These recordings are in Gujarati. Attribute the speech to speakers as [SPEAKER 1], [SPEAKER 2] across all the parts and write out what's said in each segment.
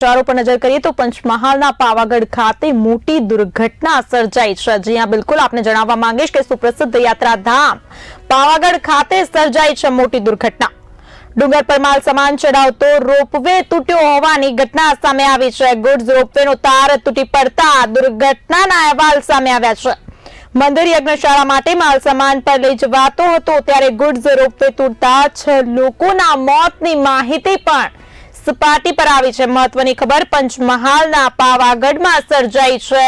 [SPEAKER 1] સમાચારો પર નજર કરીએ તો પંચમહાલના પાવાગઢ ખાતે મોટી દુર્ઘટના સર્જાઈ છે. જ્યાં બિલકુલ આપને જણાવવા માંગીશ કે સુપ્રસિદ્ધ યાત્રાધામ પાવાગઢ ખાતે સર્જાઈ છે મોટી દુર્ઘટના. ડુંગર પર માલ સામાન ચડાવતો રોપવે તૂટ્યો હોવાની ઘટના સામે આવી છે. ગુડ્સ રોપવેનો તાર તૂટી પડતા દુર્ઘટનાના અહેવાલ સામે આવ્યા છે. મંદિર યજ્ઞશાળા માટે માલ સામાન પર લઈ જવાતો હતો, ત્યારે ગુડ્સ રોપવે તૂટતા છ લોકોના મોતની માહિતી પણ સપાટી પર આવી છે. મહત્વની ખબર, પંચમહાલના પાવાગઢમાં સર્જાઈ છે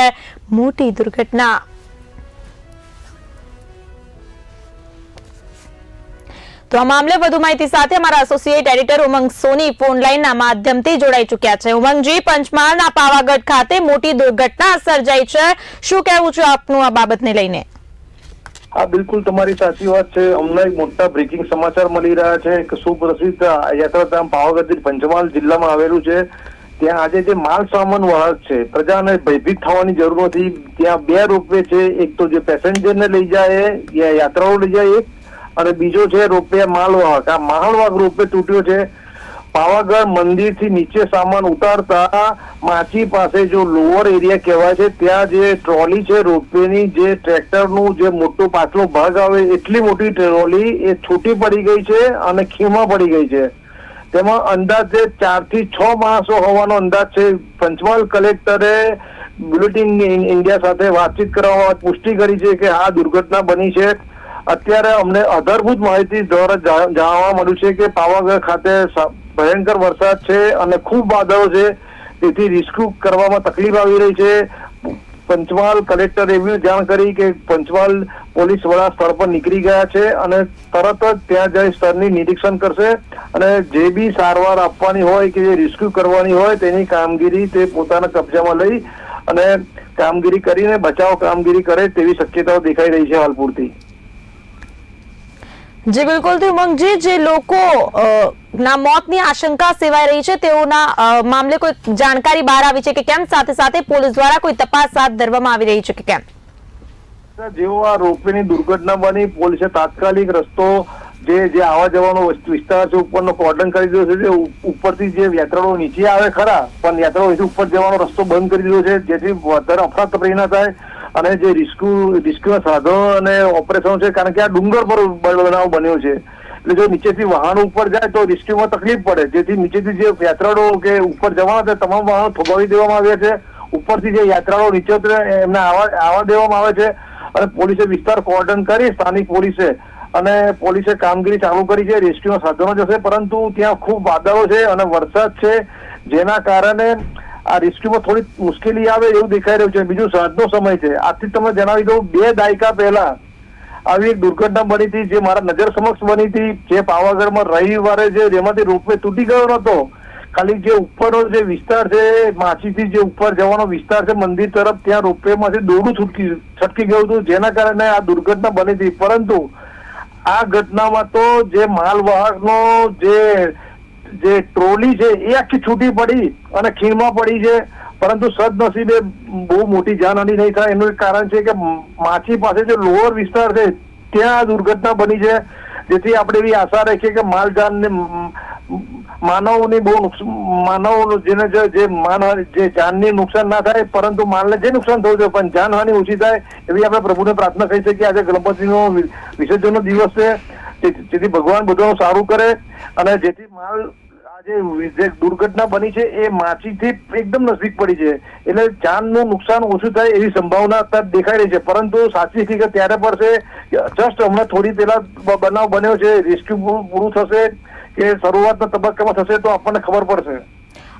[SPEAKER 1] મોટી દુર્ઘટના. તો આ મામલે વધુ માહિતી સાથે અમારા associate editor Umang Soni phone લાઈનના માધ્યમથી જોડાઈ ચૂક્યા છે. ઉમંગજી, પંચમહાલના પાવાગઢ ખાતે મોટી દુર્ઘટના સર્જાઈ છે. શું કહેવું છે આપનું આ બાબતને લઈને?
[SPEAKER 2] હા, બિલકુલ તમારી સાચી વાત છે. અમને એક મોટા બ્રેકિંગ સમાચાર મળી રહ્યા છે. કે સુપ્રસિદ્ધ યાત્રાધામ પાવાગઢ પંચમહાલ જિલ્લામાં આવેલું છે. ત્યાં આજે જે માલ સામાન વાહક છે, પ્રજાને ભયભીત થવાની જરૂર નથી. ત્યાં બે રોપવે છે. એક તો જે પેસેન્જરને લઈ જાય યાત્રાઓ લઈ જાય, એક અને બીજો છે રોપવે માલવાહક આ માલવાહક રોપવે તૂટ્યો છે. પાવાગઢ મંદિરથી નીચે સામાન ઉતારતા માચી પાસે જો લોઅર એરિયા કહેવાય છે, ત્યાં જે ટ્રોલી છે રોપવેની જે ટ્રેક્ટરનું જે મોટો પાછલો ભાગ આવે, એટલી મોટી ટ્રોલી એ છૂટી પડી ગઈ છે અને ખીમાં પડી ગઈ છે. તેમાં અંદાજે ચારથી છ માણસો હોવાનો અંદાજ છે. પંચમહાલ કલેક્ટરે બુલેટિન ઇન્ડિયા સાથે વાતચીત કરવા પુષ્ટિ કરી છે કે આ દુર્ઘટના બની છે. અત્યારે અમને આધારભૂત માહિતી દ્વારા જાણવા મળ્યું છે કે પાવાગઢ ખાતે ભયંકર વરસાદ છે અને ખૂબ વાદળો છે. તેથી રિસ્ક્યુ કરવામાં તકલીફ આવી રહી છે. પંચમહાલ કલેક્ટર એવી જાણ કરી કે પંચમહાલ પોલીસ વડા સ્થળ પર નીકળી ગયા છે અને તરત જ ત્યાં જઈ સ્થળની નિરીક્ષણ કરશે અને જે બી સારવાર આપવાની હોય કે જે રિસ્ક્યુ કરવાની હોય તેની કામગીરી તે પોતાના કબજામાં લઈ અને કામગીરી કરીને બચાવ કામગીરી કરે તેવી શક્યતાઓ દેખાઈ રહી છે હાલ પૂરતી.
[SPEAKER 1] જી, બિલકુલ. ઉમંગજી જે લોકો ના મોતની આશંકા સેવાઈ રહી છે, તેઓના મામલે કોઈ જાણકારી બહાર આવી છે કે કેમ? સાથે સાથે પોલીસ દ્વારા કોઈ તપાસ હાથ ધરવામાં આવી રહી છે કે કેમ?
[SPEAKER 2] જેવો આ રોપવેની દુર્ઘટના બની, પોલીસે તાત્કાલિક રસ્તો, જે જે આવવા જવાનો વસ્તુ- વિસ્તાર છે, ઉપરનો કોર્ડન કરી દીધો છે, જે ઉપરથી જે યાત્રાળુઓ નીચે આવે ખરા, પણ યાત્રાળુઓ ઉપર જવાનો રસ્તો બંધ કરી દીધો છે, જેથી વધારે અફરાતફરી ના થાય. અને જે રિસ્ક્યુ રિસ્ક્યુના સાધનો અને ઓપરેશન છે, કારણ કે આ ડુંગર પર બનાવ બન્યો છે. એટલે જો નીચેથી વાહન ઉપર જાય તો રિસ્ક્યુમાં તકલીફ પડે. જેથી નીચેથી જે યાત્રાળુઓ કે ઉપર જવાના છે, તમામ વાહનો થોભાવી દેવામાં આવ્યા છે. ઉપરથી જે યાત્રાળુઓ નીચે ઉતરે, એમને આવા, આવવા દેવામાં આવે છે. અને પોલીસે વિસ્તાર કોર્ડન કરી સ્થાનિક પોલીસે અને પોલીસે કામગીરી ચાલુ કરી છે રેસ્ક્યુના સાધનો જશે. પરંતુ ત્યાં ખૂબ વાદળો છે અને વરસાદ છે, જેના કારણે આ રેસ્ક્યુમાં થોડી મુશ્કેલી આવે એવું દેખાઈ રહ્યું છે. બીજું સાંજનો સમય છે. આજથી તમને જણાવી દઉં, બે દાયકા પહેલા આવી એક દુર્ઘટના બની હતી જે મારા નજર સમક્ષ બની હતી. જે પાવાગઢમાં રવિવારે છે જેમાંથી રોપવે તૂટી ગયો નતો ખાલી જે ઉપરનો જે વિસ્તાર છે, માછીથી જે ઉપર જવાનો વિસ્તાર છે, મંદિર તરફ ત્યાં રોપવે માંથી દોરડું છૂટકી, છટકી ગયું હતું. જેના કારણે આ દુર્ઘટના બની હતી. પરંતુ આ ઘટનામાં તો જે માલવાહકનો જે જે ટ્રોલી છે, એ આખી છૂટી પડી અને ખીણમાં પડી છે. પરંતુ સદનસીબે બહુ મોટી જાનહાની નહીં થાય. એનું એક કારણ છે કે માછી પાસે જે લોઅર વિસ્તાર છે, ત્યાં દુર્ઘટના બની છે. જેથી આપણે એવી આશા રાખીએ કે માલજાન ને માનવની બહુ માનવ જેને જે માન, જે જાનની નુકસાન ના થાય, પરંતુ માલને જે નુકસાન થયું છે પણ જાનહાનિ ઓછી થાય એવી આપણે પ્રભુને પ્રાર્થના કરી શકીએ. આજે ગણપતિનો વિસર્જનનો દિવસ છે. જેથી ભગવાન બધાનું સારું કરે અને જેથી માલ આજે જે દુર્ઘટના બની છે એ માછીથી એકદમ નજીક પડી છે. એટલે જાનનું નુકસાન ઓછું થાય એવી સંભાવના અત્યારે દેખાઈ રહી છે. પરંતુ સાચી હકીકત ત્યારે પડશે જસ્ટ હમણાં થોડી પહેલા બનાવ બન્યો છે. રેસ્ક્યુ પૂરું થશે કે શરૂઆતના તબક્કામાં થશે તો આપણને ખબર પડશે.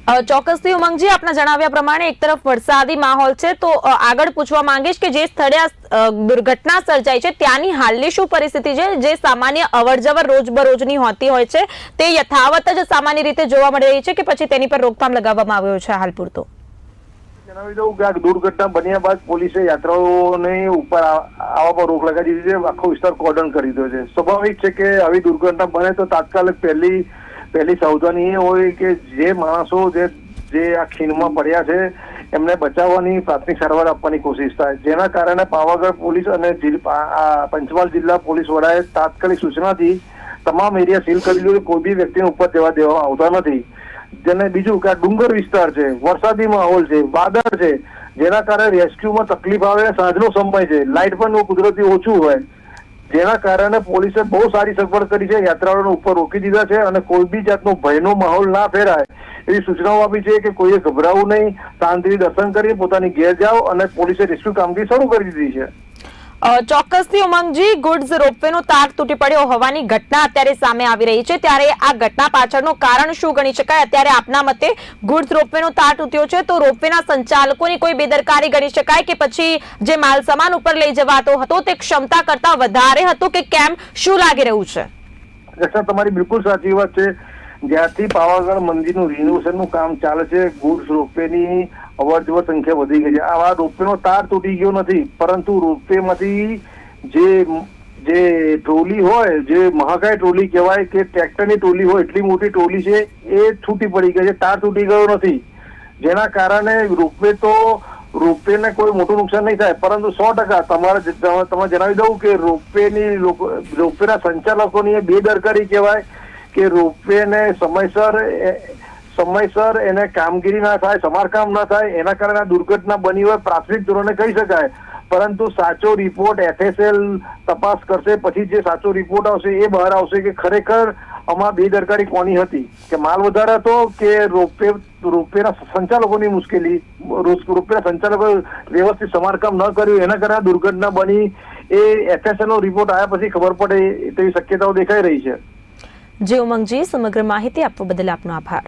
[SPEAKER 1] ચોક્કસથી ઉમંગજી, આપના જણાવ્યા પ્રમાણે એક તરફ વરસાદી માહોલ છે, તો આગળ પૂછવા માંગીશ કે જે સ્થળે આ દુર્ઘટના સર્જાઈ છે, ત્યાંની હાલની શું પરિસ્થિતિ છે? જે સામાન્ય અવરજવર રોજબરોજની હોતી હોય છે, તે યથાવત જ સામાન્ય રીતે જોવા મળી રહી છે કે પછી તેની પર રોકથામ લગાવવામાં આવ્યો છે હાલ પૂરતો?
[SPEAKER 2] જણાવી દઉં કે આ દુર્ઘટના બન્યા બાદ પોલીસે યાત્રાઓને ઉપર આવા પર રોક લગાવી દીધી છે, આખો વિસ્તાર કોર્ડન કરી દીધો છે. સ્વાભાવિક છે કે આવી દુર્ઘટના બને તો તાત્કાલિક પહેલી પહેલી સાવધાની એ હોય કે જે માણસો જે જે આ ખીણમાં પડ્યા છે, એમને બચાવવાની પ્રાથમિક સારવાર આપવાની કોશિશ થાય. જેના કારણે પાવાગઢ પોલીસ અને પંચમહાલ જિલ્લા પોલીસ વડાએ તાત્કાલિક સૂચનાથી તમામ એરિયા સીલ કરી દીધું. કોઈ બી વ્યક્તિને ઉપર જવા દેવામાં આવતા નથી. જેને બીજું કે આ ડુંગર વિસ્તાર છે, વરસાદી માહોલ છે, વાદળ છે, જેના કારણે રેસ્ક્યુમાં તકલીફ આવે સાંજનો સમય છે. લાઇટ પણ કુદરતી ઓછું હોય. જેના કારણે પોલીસે બહુ સારી સગવડ કરી છે, યાત્રાળુઓને ઉપર રોકી દીધા છે અને કોઈ બી જાતનો ભયનો માહોલ ના ફેરાય. એવી સૂચનાઓ આપી છે કે કોઈએ ગભરાવું નહીં શાંતિથી દર્શન કરી પોતાની ઘેર જાઓ અને પોલીસે રેસ્ક્યુ કામગીરી શરૂ કરી દીધી છે.
[SPEAKER 1] ચોક્કસથી ઉમંગજી ગુડ્સ રોપવેનો તાર તૂટી પડ્યો હોવાની ઘટના અત્યારે સામે આવી રહી છે. ત્યારે આ ઘટના પાછળનું કારણ શું ગણી શકાય? અત્યારે આપના મતે ગુડ્સ રોપવેનો તાર તૂટ્યો છે. તો રોપવેના સંચાલકોની કોઈ બેદરકારી ગણી શકાય કે પછી જે માલ સામાન ઉપર લઈ જવાતો હતો તે ક્ષમતા કરતા વધારે હતો કે કેમ? શું લાગી રહ્યું છે?
[SPEAKER 2] રક્ષા તમારી બિલકુલ સાચી વાત છે. જ્યાંથી પાવાગઢ મંદિરનું રિનોવેશનનું કામ ચાલે છે ગુડ્સ રોપવેની અવર જવર સંખ્યા વધી ગઈ છે. આવા રોપવેનો તાર તૂટી ગયો નથી, પરંતુ રોપવેમાંથી જે જે ટ્રોલી હોય, જે મહાકાય ટ્રોલી કહેવાય કે ટ્રેક્ટરની ટ્રોલી હોય, એટલી મોટી ટ્રોલી છે, એ છૂટી પડી ગઈ છે, તાર તૂટી ગયો નથી. જેના કારણે રોપવે તો રોપવેને કોઈ મોટું નુકસાન નહીં થાય, પરંતુ સો ટકા તમારે તમે જણાવી દઉં કે રોપવેની રોપવેના સંચાલકોની એ બેદરકારી કહેવાય કે રોપવેને સમયસર સમયસર એને કામગીરી ના થાય, સમારકામ ના થાય, એના કારણે દુર્ઘટના બની હોય, પ્રાથમિક ધોરણે કહી શકાય. પરંતુ સાચો રિપોર્ટ એફએસએલ તપાસ કરશે, પછી જે સાચો રિપોર્ટ આવશે, એ બહાર આવશે કે ખરેખર આમાં બેદરકારી કોની હતી? કે માલ વધારે હતો કે રોપવે, રોપવેના સંચાલકોની મુશ્કેલી? રોપવેના સંચાલકો વ્યવસ્થિત સમારકામ ન કર્યું, એના કારણે દુર્ઘટના બની, એ એફએસએલ નો રિપોર્ટ આવ્યા પછી ખબર પડે, તેવી શક્યતાઓ દેખાઈ રહી છે.
[SPEAKER 1] જે, ઉમંગજી, સમગ્ર માહિતી આપવા બદલ આપનો આભાર.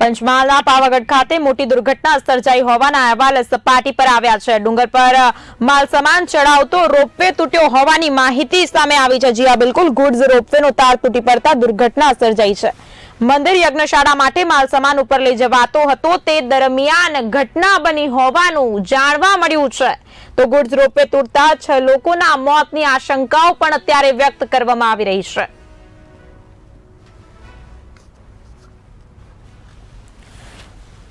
[SPEAKER 1] પંચમહાલના પાવાગઢ ખાતે મોટી દુર્ઘટના સર્જાઈ હોવાના અહેવાલ સપાટી પર આવ્યા છે. ડુંગર પર માલ સામાન ચડાવતો રોપવે તૂટ્યો હોવાની માહિતી સામે આવી છે. જી હા, બિલકુલ. ગુડ્સ રોપવેનો તાર તૂટી પડતા દુર્ઘટના સર્જાઈ છે. મંદિર, યજ્ઞશાળા માટે માલ સામાન ઉપર લઈ જવાતો હતો. તે દરમિયાન ઘટના બની હોવાનું જાણવા મળ્યું છે. તો ગુડ્સ રોપવે તૂટતા છ લોકોના મોતની આશંકાઓ પણ અત્યારે વ્યક્ત કરવામાં આવી રહી છે.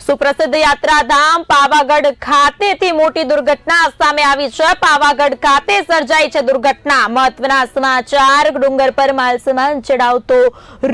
[SPEAKER 1] સુપ્રસિદ્ધ યાત્રાધામ પાવાગઢ ખાતેથી મોટી દુર્ઘટના સામે આવી છે. પાવાગઢ ખાતે સર્જાઈ છે દુર્ઘટના. મહત્વના સમાચાર, ડુંગર પર માલસામાન ચડાવતો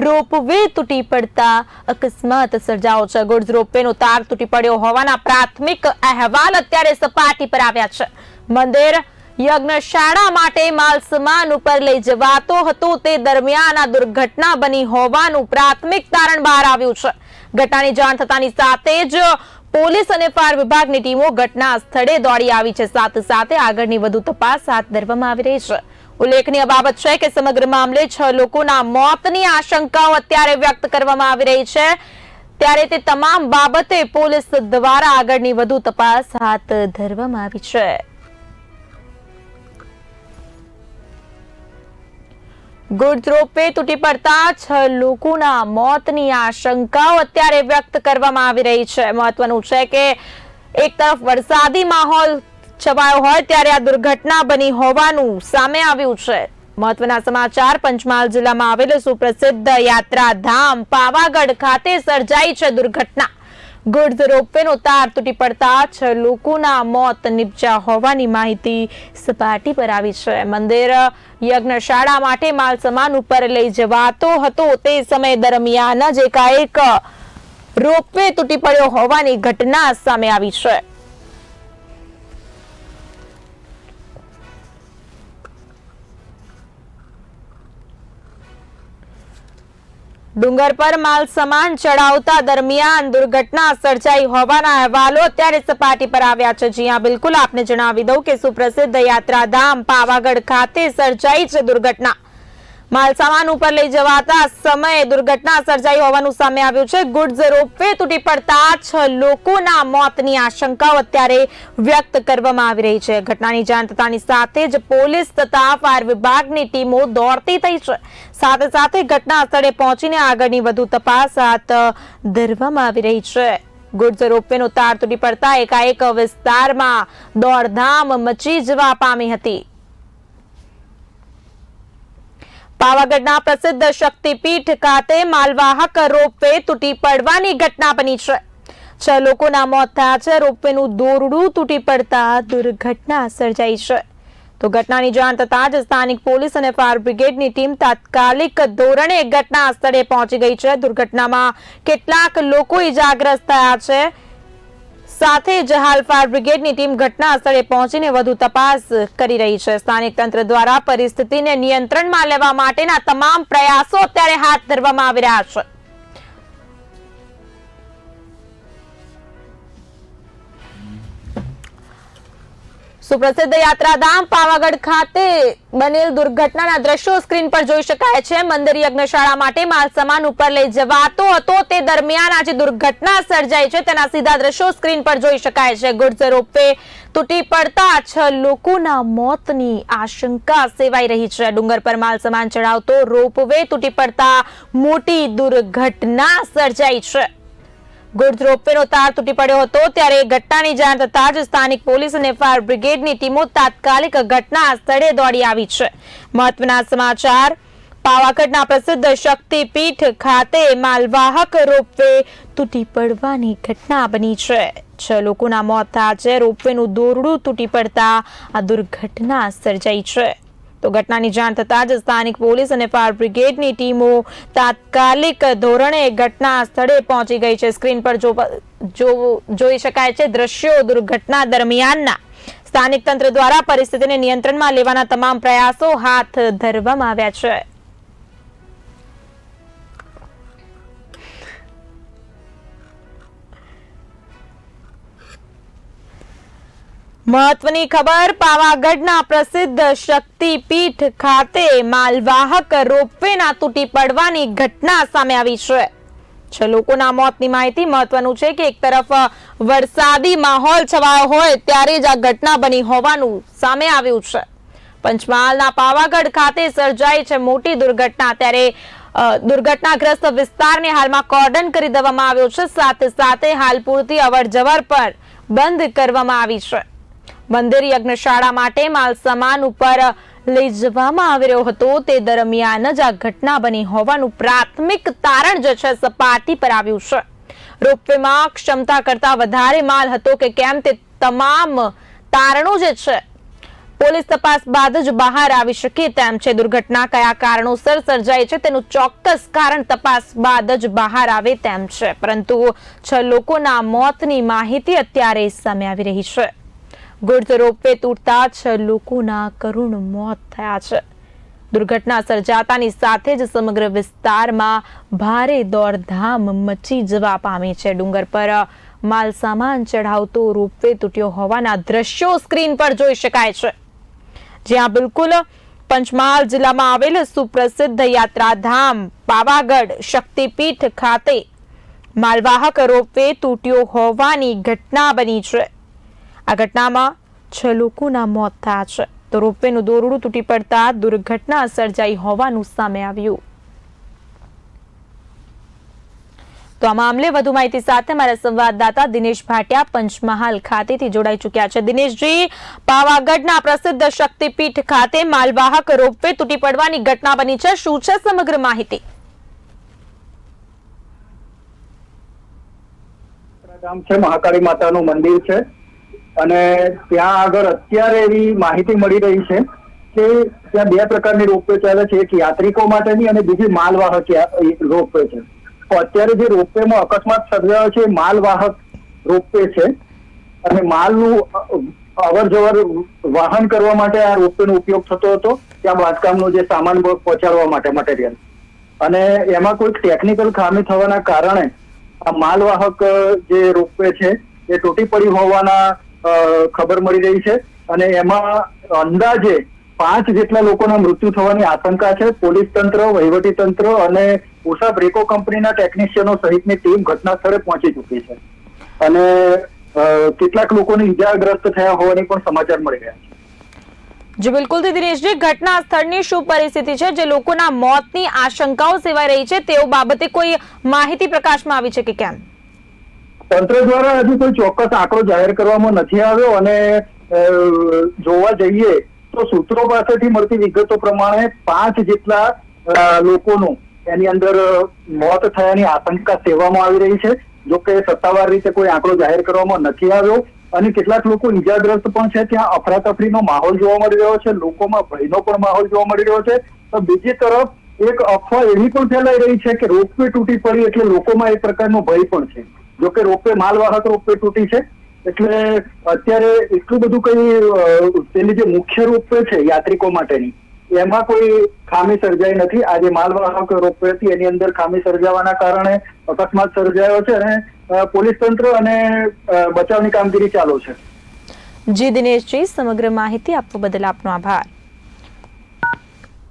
[SPEAKER 1] રોપવે તૂટી પડતા અકસ્માત સર્જાયો છે. ગુડ્સ રોપવેનો તાર તૂટી પડ્યો હોવાના પ્રાથમિક અહેવાલ અત્યારે સપાટી પર આવ્યા છે. મંદિર યજ્ઞશાળા માટે માલ સમાન ઉપર લઈ જવાતો હતો. તે દરમિયાન આ દુર્ઘટના બની હોવાનું પ્રાથમિક તારણ બહાર આવ્યું છે. ઘટનાની જાણ થતાની સાથે જ પોલીસ અને ફાયર વિભાગની ટીમો ઘટના સ્થળે દોડી આવી છે. સાથે સાથે આગળની વધુ તપાસ હાથ ધરવામાં આવી રહી છે. ઉલ્લેખનીય બાબત છે કે સમગ્ર મામલે છ લોકોના મોતની આશંકાઓ અત્યારે વ્યક્ત કરવામાં આવી રહી છે. ત્યારે તે તમામ બાબતે પોલીસ દ્વારા આગળની વધુ તપાસ હાથ ધરવામાં આવી છે. ગુડ્સ રોપવે તૂટી પડતા છ લોકોના મોતની આશંકાઓ અત્યારે વ્યક્ત કરવામાં આવી રહી છે. મહત્વનું છે કે એક તરફ વરસાદી માહોલ છવાયો હોય ત્યારે આ દુર્ઘટના બની હોવાનું સામે આવ્યું છે. મહત્વના સમાચાર, પંચમહાલ જિલ્લામાં આવેલું સુપ્રસિદ્ધ યાત્રાધામ પાવાગઢ ખાતે સર્જાઈ છે દુર્ઘટના. ગુડ્સ રોપવેનો તાર તૂટી પડતા છ લોકોના મોત નિપજ્યા હોવાની માહિતી સપાટી પર આવી છે. મંદિર, યજ્ઞશાળા માટે માલ સામાન ઉપર લઈ જવાતો હતો તે સમય દરમિયાન જ એકાએક રોપવે તૂટી પડ્યો હોવાની ઘટના સામે આવી છે. ડુંગર પર માલ સામાન ચડાવતા દરમિયાન દુર્ઘટના સર્જાઈ હોવાના અહેવાલો અત્યારે સપાટી પર આવ્યા છે. જ્યાં બિલકુલ. આપને જણાવી દઉં કે સુપ્રસિદ્ધ યાત્રાધામ પાવાગઢ ખાતે સર્જાઈ છે દુર્ઘટના. માલ સામાન ઉપર લઈ જવાતા સમયે દુર્ઘટના સર્જાઈ હોવાનું સામે આવ્યું છે. ગુડ્સ રોપવે તૂટી પડતા છ લોકોના મોતની આશંકાઓ અત્યારે વ્યક્ત કરવામાં આવી રહી છે. ઘટનાની જાણ થતાની સાથે જ પોલીસ તથા ફાયર વિભાગની ટીમો દોડતી થઈ છે. સાથે સાથે ઘટના સ્થળે પહોંચીને આગળની વધુ તપાસ હાથ ધરવામાં આવી રહી છે. ગુડ્સ રોપવેનો તાર તૂટી પડતા એકાએક વિસ્તારમાં દોડધામ મચી જવા પામી હતી. પાવાગઢના પ્રસિદ્ધ શક્તિપીઠ ખાતે માલવાહક રોપવે તૂટી પડવાની ઘટના બની છે. છ લોકોના મોત થયા છે. રોપવેનું દોરડું તૂટી પડતા દુર્ઘટના સર્જાઈ છે. તો ઘટનાની જાણ થતાં જ સ્થાનિક પોલીસ અને ફાયર બ્રિગેડની ટીમ તાત્કાલિક ધોરણે ઘટના સ્થળે પહોંચી ગઈ છે. દુર્ઘટનામાં કેટલાક લોકો ઇજાગ્રસ્ત થયા છે. સાથે જ હાલ ફાયર બ્રિગેડની ટીમ ઘટના સ્થળે પહોંચીને વધુ તપાસ કરી રહી છે. સ્થાનિક તંત્ર દ્વારા પરિસ્થિતિને નિયંત્રણમાં લેવા માટેના તમામ પ્રયાસો અત્યારે હાથ ધરવામાં આવી રહ્યા છે. સુપ્રસિદ્ધ યાત્રાધામ પાવાગઢ ખાતે બનેલ દુર્ઘટનાના દ્રશ્યો સ્ક્રીન પર જોઈ શકાય છે. મંદિર યજ્ઞશાળા માટે માલ સામાન ઉપર લઈ જવાતો હતો. તે દરમિયાન આજે દુર્ઘટના સર્જાઈ છે. તેના સીધા દ્રશ્યો સ્ક્રીન પર જોઈ શકાય છે. ગુડ્સ રોપવે તૂટી પડતા છ લોકોના મોતની આશંકા સેવાઈ રહી છે. ડુંગર પર માલ સામાન ચડાવતો રોપવે તૂટી પડતા મોટી દુર્ઘટના સર્જાઈ છે. ગુડ્સ રોપવેનો તાર તૂટી પડ્યો હતો ત્યારે ઘટનાની જાણ થતાં જ સ્થાનિક પોલીસ અને ફાયર બ્રિગેડની ટીમો તાત્કાલિક ઘટના સ્થળે દોડી આવી છે. મહત્વના સમાચાર, પાવાગઢના પ્રસિદ્ધ શક્તિપીઠ ખાતે માલવાહક રોપવે તૂટી પડવાની ઘટના બની છે. છ લોકોના મોત થયા છે. રોપવેનું દોરડું તૂટી પડતા આ દુર્ઘટના સર્જાઈ છે. તો ઘટનાની જાણ થતાં જ સ્થાનિક પોલીસ અને ફાયર બ્રિગેડની ટીમો તાત્કાલિક ધોરણે ઘટના સ્થળે પહોંચી ગઈ છે. સ્ક્રીન પર જોઈ શકાય છે દ્રશ્યો દુર્ઘટના દરમિયાનના. સ્થાનિક તંત્ર દ્વારા પરિસ્થિતિને નિયંત્રણમાં લેવાના તમામ પ્રયાસો હાથ ધરવામાં આવ્યા છે. મહત્વની ખબર, પાવાગઢના પ્રસિદ્ધ શક્તિપીઠ ખાતે માલવાહક રોપવેના તૂટી પડવાની ઘટના સામે આવી છે. છ લોકોના મોતની માહિતી મહત્વનું છે કે એક તરફ વરસાદી માહોલ છવાયો હોય ત્યારે જ આ ઘટના બની હોવાનું સામે આવ્યું છે. પંચમહાલના પાવાગઢ ખાતે સર્જાઈ છે મોટી દુર્ઘટના. ત્યારે દુર્ઘટનાગ્રસ્ત વિસ્તારને હાલમાં કોર્ડન કરી દેવામાં આવ્યો છે. સાથે સાથે હાલ પૂરતી અવર જવર પર બંધ કરવામાં આવી છે. મંદિર યજ્ઞશાળા માટે માલ સામાન ઉપર લઈ જવામાં આવી રહ્યો હતો. તે દરમિયાન જ આ ઘટના બની હોવાનું પ્રાથમિક તારણ જે છે સપાટી પર આવ્યું છે. રોપવેમાં ક્ષમતા કરતા વધારે માલ હતો કે કેમ તે તમામ તારણો જે છે પોલીસ તપાસ બાદ જ બહાર આવી શકે તેમ છે. દુર્ઘટના કયા કારણોસર સર્જાઈ છે તેનું ચોક્કસ કારણ તપાસ બાદ જ બહાર આવે તેમ છે. પરંતુ છ લોકોના મોતની માહિતી અત્યારે સામે આવી રહી છે. ગુડ્સ રોપવે તૂટતા છ લોકોના કરુણ મોત થયા છે. દુર્ઘટના સર્જાતાની સાથે જ સમગ્ર વિસ્તારમાં ભારે દોડધામ મચી જવા પામી છે. ડુંગર પર માલ સામાન ચઢાવતો રોપવે તૂટ્યો હોવાના દ્રશ્યો સ્ક્રીન પર જોઈ શકાય છે. જ્યાં બિલકુલ પંચમહાલ જિલ્લામાં આવેલ સુપ્રસિદ્ધ યાત્રાધામ પાવાગઢ શક્તિપીઠ ખાતે માલવાહક રોપવે તૂટ્યો હોવાની ઘટના બની છે. આ ઘટનામાં છ લોકોના મોત થયા છે. તો રોપવેનું દોરડું તૂટી પડતા દુર્ઘટના સર્જાઈ હોવાનું સામે આવ્યું. તો આ મામલે વધુ માહિતી સાથે મારા સંવાદદાતા દિનેશ ભાટિયા પંચમહાલ ખાતેથી જોડાઈ ચૂક્યા છે. દિનેશજી, પાવાગઢના પ્રસિદ્ધ શક્તિપીઠ ખાતે માલવાહક રોપવે તૂટી પડવાની ઘટના બની છે. શું છે સમગ્ર માહિતી?
[SPEAKER 3] મહાકાળી માતાનું મંદિર છે. અને ત્યાં આગળ અત્યારે એવી માહિતી મળી રહી છે કે ત્યાં બે પ્રકારની રોપવે ચાલે છે. એક યાત્રિકો માટેની અને બીજી માલવાહક રોપવે છે. તો અત્યારે જે રોપવેમાં અકસ્માત સર્જાયો છે, એ માલવાહક રોપવે છે. અને માલનું અવર જવર વાહન કરવા માટે આ રોપવેનો ઉપયોગ થતો હતો. ત્યાં બાંધકામનો જે સામાન પહોંચાડવા માટે મટીરિયલ અને એમાં કોઈક ટેકનિકલ ખામી થવાના કારણે આ માલવાહક જે રોપવે છે, એ તૂટી પડી હોવાના ખબર મળી રહી છે. અને એમાં અંદાજે પાંચ જેટલા લોકોના મૃત્યુ થવાની આશંકા છે. પોલીસ તંત્ર, વહીવટી તંત્ર અને ઉષા બ્રેકો કંપનીના ટેકનિશિયનો સહિતની ટીમ ઘટના સ્થળે પહોંચી ચૂકી છે. અને કેટલાક લોકોને ઈજાગ્રસ્ત થયા હોવાની પણ સમાચાર મળી રહ્યા છે.
[SPEAKER 1] જી બિલકુલ દિનેશજી ઘટના સ્થળની શું પરિસ્થિતિ છે? જે લોકોના મોતની આશંકાઓ સેવાઈ રહી છે, તેઓ બાબતે કોઈ માહિતી પ્રકાશમાં આવી છે કે કેમ?
[SPEAKER 3] તંત્ર દ્વારા હજુ કોઈ ચોક્કસ આંકડો જાહેર કરવામાં નથી આવ્યો અને જોવા જઈએ તો સૂત્રો પાસેથી મળતી વિગતો પ્રમાણે પાંચ જેટલા લોકોનું એની અંદર મોત થયાની આશંકા સેવામાં આવી રહી છે, જો કે સત્તાવાર રીતે કોઈ આંકડો જાહેર કરવામાં નથી આવ્યો અને કેટલાક લોકો ઈજાગ્રસ્ત પણ છે. ત્યાં અફરાતફરીનો માહોલ જોવા મળી રહ્યો છે, લોકોમાં ભયનો પણ માહોલ જોવા મળી રહ્યો છે. તો બીજી તરફ એક અફવા એવી પણ ફેલાઈ રહી છે કે રોપવે તૂટી પડી એટલે લોકોમાં એક પ્રકારનો ભય પણ છે. જોકે રોપવે માલવાહક રોપવે તૂટી છે, એટલે અત્યારે એટલું બધું કઈ તેની જે મુખ્ય રોપવે છે યાત્રિકો માટેની, એમાં કોઈ ખામી સર્જાઈ નથી. આ જે માલવાહક રોપવે હતી, એની અંદર ખામી સર્જાવાના કારણે અકસ્માત સર્જાયો છે અને પોલીસ તંત્ર અને બચાવની કામગીરી ચાલુ છે.
[SPEAKER 1] જી દિનેશજી, સમગ્ર માહિતી આપવા બદલ આપનો આભાર.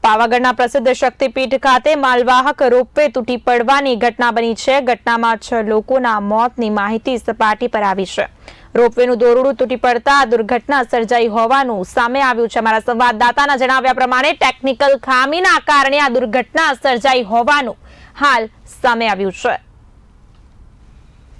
[SPEAKER 1] પાવાગઢના પ્રસિદ્ધ શક્તિપીઠ ખાતે માલવાહક રોપવે તૂટી પડવાની ઘટના બની છે. ઘટનામાં છ લોકોના મોતની માહિતી સપાટી પર આવી છે. રોપવેનું દોરડું તૂટી પડતા આ દુર્ઘટના સર્જાઈ હોવાનું સામે આવ્યું છે. અમારા સંવાદદાતાના જણાવ્યા પ્રમાણે ટેકનિકલ ખામીના કારણે આ દુર્ઘટના સર્જાઈ હોવાનું હાલ સામે આવ્યું છે.